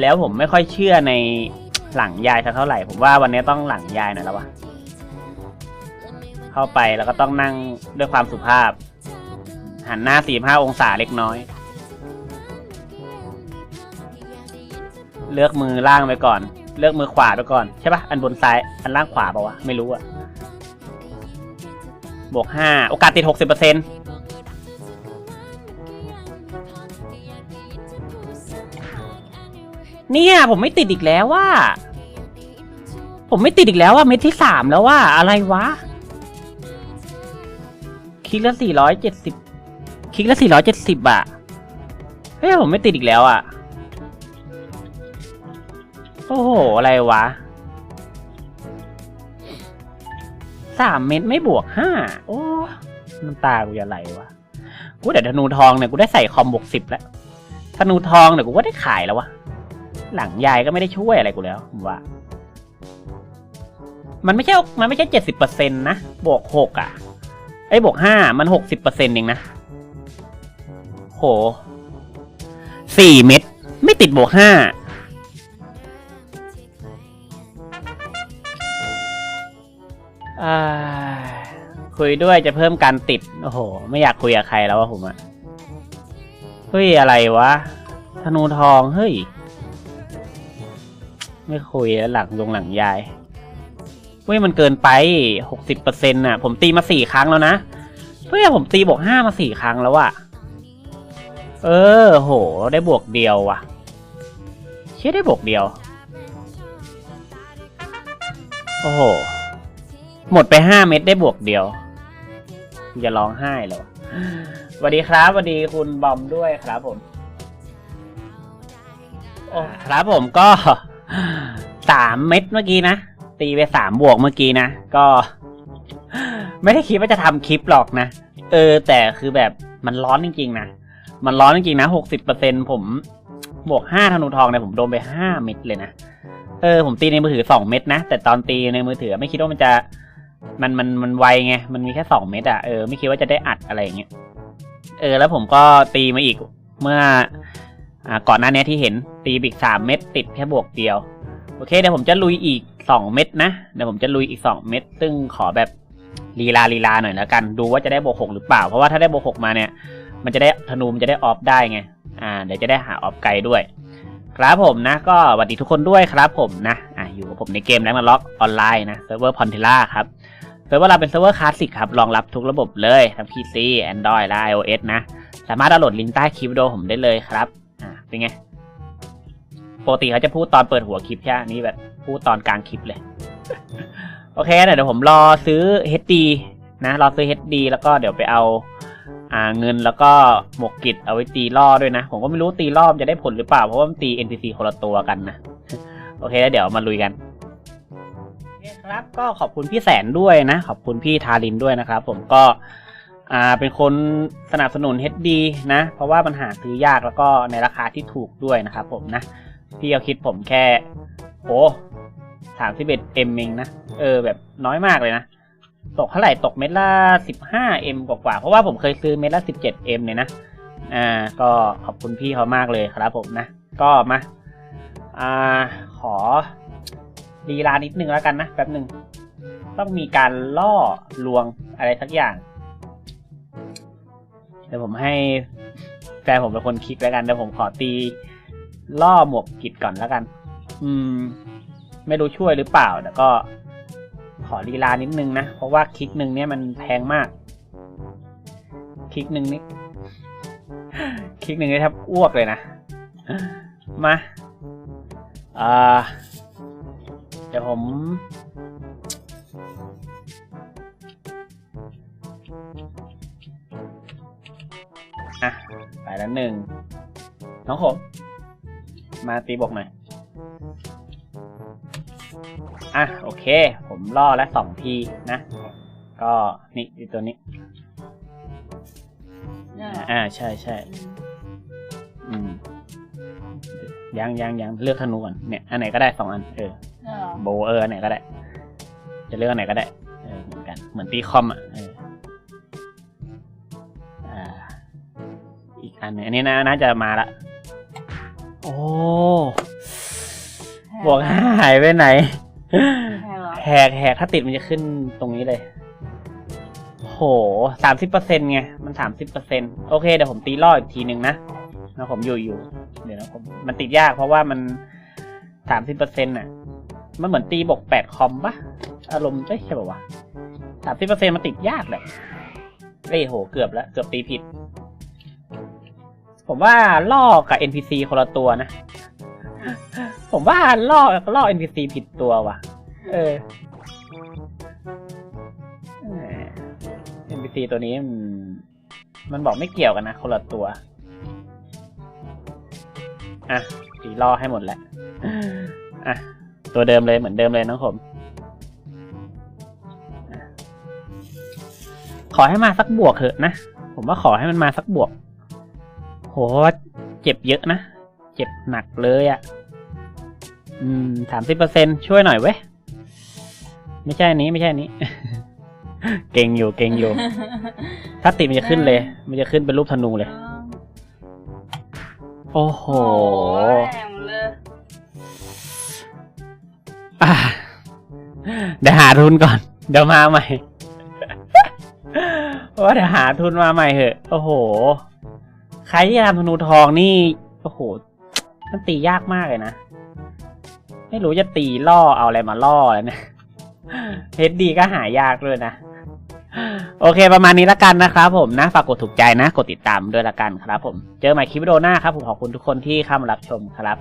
แล้วผมไม่ค่อยเชื่อในหลังยายสักเท่าไหร่ ผมว่าวันนี้ต้องหลังยายหน่อยแล้ววะเข้าไปแล้วก็ต้องนั่งด้วยความสุภาพ หันหน้าสี่ห้าองศาเล็กน้อย เลือกมือล่างไปก่อน เลือกมือขวาไปก่อนใช่ปะอันบนซ้ายอันล่างขวาปะวะ ไม่รู้อะบวกห้าโอกาสติดหกสิบเเนเนี่ยผมไม่ติดอีกแล้วว่า ผมไม่ติดอีกแล้วว่าเม็ดที่สามแล้วว่า อะไรวะ คลิกละสี่ร้อยเจ็ดสิบคลิกละสี่ร้อยเจ็ดสิบอะเฮ้ยผมไม่ติดอีกแล้วอะโอ้โห อะไรวะสามเม็ดไม่บวกห้าโอ้น้ำตากูจะไหลวะกูเดี๋ยวธนูทองเนี่ยกูได้ใส่คอมบวกสิบแล้วธนูทองเนี่ยกูก็ได้ขายแล้ววะ หลังยายก็ไม่ได้ช่วยอะไรกูแล้วผมว่า มันไม่ใช่ มันไม่ใช่เจ็ดสิบเปอร์เซ็นต์นะบวกหกอะ ไอ้บวกห้ามันหกสิบเปอร์เซ็นต์เองนะ โหสี่เม็ดไม่ติดบวกห้าอ่าคุยด้วยจะเพิ่มการติด โอ้โห ไม่อยากคุยกับใครแล้ววะผมอะเฮ้ย อะไรวะ ธนูทอง เฮ้ย ไม่คุยแล้วหลังลงหลังยายเฮ้ยมันเกินไปหกสิบเปอร์เซ็นต์่ะ ผมตีมาสี่ครั้งแล้วนะเฮ้ยผมตีบวกห้ามาสี่ครั้งแล้วอะเออ โห ได้บวกเดียวว่ะ เชื่อได้บวกเดียว โอ้โห หมดไปห้าเม็ดได้บวกเดียวจะร้องไห้แล้วสวัสดีครับสวัสดีคุณบอมด้วยครับผม โอ้ครับผมก็ สามเม็ดเมื่อกี้นะ ตีไปสามบวกเมื่อกี้นะ ก็ ไม่ได้คิดว่าจะทำคลิปหรอกนะ เออ แต่คือแบบมันร้อนจริงๆนะ มันร้อนจริงๆนะหกสิบเปอร์เซ็นผมบวกห้าธนูทองเนี่ยผมโดนไปห้าเม็ดเลยนะ เออ ผมตีในมือถือสองเม็ดนะ แต่ตอนตีในมือถือไม่คิดว่ามันจะ มันมันมันไวไง มันมีแค่สองเม็ดอะเออไม่คิดว่าจะได้อัดอะไรอย่างเงี้ย เออ แล้วผมก็ตีมาอีกเมื่อ อ่าก่อนหน้านี้ที่เห็นตีไปอีกสามเม็ดติดแค่บวกเดียว โอเคเดี๋ยวผมจะลุยอีกสองเม็ดนะเดี๋ยวผมจะลุยอีกสองเม็ดซึ่งขอแบบลีลาลีลาหน่อยแล้วกันดูว่าจะได้บวกหกหรือเปล่า เพราะว่าถ้าได้บวกหกมาเนี่ย มันจะได้ธนูมันจะได้ออฟได้ไงอ่าเดี๋ยวจะได้หาออฟไกลด้วย ครับผมนะ ก็สวัสดีทุกคนด้วยครับผมนะอ่าอยู่กับผมในเกมแรงมาล็อกออนไลน์นะเซิร์ฟเวอร์พอนเทล่าครับเซิร์ฟเวอร์เราเป็นเซิร์ฟเวอร์คลาสสิกครับรองรับทุกระบบเลยทั้ง PC Android และ iOS นะ สามารถดาวน์โหลดลิงก์ใต้คลิปวิดีโอผมได้เลยครับ เป็นไงปกติเขาจะพูดตอนเปิดหัวคลิปใช่ไหมนี่แบบพูดตอนกลางคลิปเลย โอเคเดี๋ยวผมรอซื้อ HD นะ รอซื้อ HD แล้วก็เดี๋ยวไปเอาอ่าเงินแล้วก็หมวกกิจเอาไว้ตีล่อด้วยนะ ผมก็ไม่รู้ตีล่อจะได้ผลหรือเปล่า เพราะว่ามันตี NPC คนละตัวกันนะ โอเคแล้วเดี๋ยวมาลุยกันคครับก็ขอบคุณพี่แสนด้วยนะ ขอบคุณพี่ทารินด้วยนะครับ ผมก็ อ่าเป็นคนสนับสนุน HD นะ เพราะว่ามันหาซื้อยากแล้วก็ในราคาที่ถูกด้วยนะครับผมนะ พี่เอาคิดผมแค่โอ้สามสิบเอ็ดเอ็มเองนะ เออแบบน้อยมากเลยนะ ตกเท่าไหร่ตกเม็ดละสิบห้าเอ็มกว่าๆ เพราะว่าผมเคยซื้อเม็ดละสิบเจ็ดเอ็มเลยนะ อ่า ก็ขอบคุณพี่เขามากเลยครับผมนะ ก็มา อ่า ขอลีลานิดนึงแล้วกันนะแป๊บหนึ่ง ต้องมีการล่อลวงอะไรสักอย่าง เดี๋ยวผมให้แฟนผมเป็นคนคลิกแล้วกันเดี๋ยวผมขอตี ล่อหมวกกิดก่อนแล้วกัน อืม ไม่รู้ช่วยหรือเปล่าแต่ก็ขอลีลานิดนึงนะ เพราะว่าคลิกหนึ่งเนี่ยมันแพงมาก คลิกหนึ่งนี่คลิกหนึ่งนี่แทบอ้วกเลยนะ มาอ่าเดี๋ยวผม ไปแล้วหนึ่งน้องผมมาตีบวกหน่อยอะโอเค ผมล่อแล้วสองทีนะ ก็นี่อีตัวนี้เนี่ยเหรออ่าใช่ใช่อืมยังยังยังเลือกธนูก่อนเนี่ยอันไหนก็ได้สองอันเออเนี่ยเหรอโบว์เอออันไหนก็ได้ จะเลือกอันไหนก็ได้เออเหมือนกันเหมือนตีคอมอะเออ อ่าอีกอันหนึงอันนี้นะน่าจะมาละ โอ้บวกห้าหายไปไหนใช่เหรอแหกแหกถ้าติดมันจะขึ้นตรงนี้เลย โหสามสิบเปอร์เซ็นไง มันสามสิบเปอร์เซ็นโอเค เดี๋ยวผมตีล่ออีกทีหนึ่งนะนะผมอยู่อยู่ เดี๋ยวนะผม มันติดยากเพราะว่ามันสามสิบเปอร์เซ็นต์น่ะ มันเหมือนตีบวกแปดคอมปะอารมณ์เอ้ยใช่ป่าวะสามสิบเปอร์เซ็นมันติดยากเลยเอ้ยโห เกือบแล้ว เกือบตีผิด ผมว่าล่อกับ NPC คนละตัวนะ ผมว่าล่อล่อ NPC ผิดตัวว่ะ เออแหม NPC ตัวนี้มันมันบอกไม่เกี่ยวกันนะ คนละตัว อะตีล่อให้หมดแล้ว อะ ตัวเดิมเลยเหมือนเดิมเลยน้องผมอะขอให้มาสักบวกเถอะนะ ผมว่าขอให้มันมาสักบวก โหเจ็บเยอะนะ เจ็บหนักเลยอะ่ะ อืมสามสิบเปอร์เซ็นช่วยหน่อยเว้ย ไม่ใช่อันนี้ไม่ใช่อันนี้ เก่งอยู่เก่งอยู่ ถ้าติดมันจะขึ้นเลย มันจะขึ้นเป็นรูปธนูเลย โอ้โหโอ้แหมเลยอะเดี๋ยวหาทุนก่อน เดี๋ยวมาใหม่เพราะว่าเดี๋ยวหาทุนมาใหม่เหอะ โอ้โห ใครที่จะทำธนูทองนี่โอ้โหมันตียากมากเลยนะ ไม่รู้จะตีล่อเอาอะไรมาล่อแล้วเนี่ยเฮดดีก็หายากเลยนะ โอเคประมาณนี้ละกันนะครับผมนะ ฝากกดถูกใจนะ กดติดตามด้วยละกันครับผม เจอใหม่คลิปวิดีโอหน้าครับผมขอบคุณทุกคนที่เข้ามารับชมครับ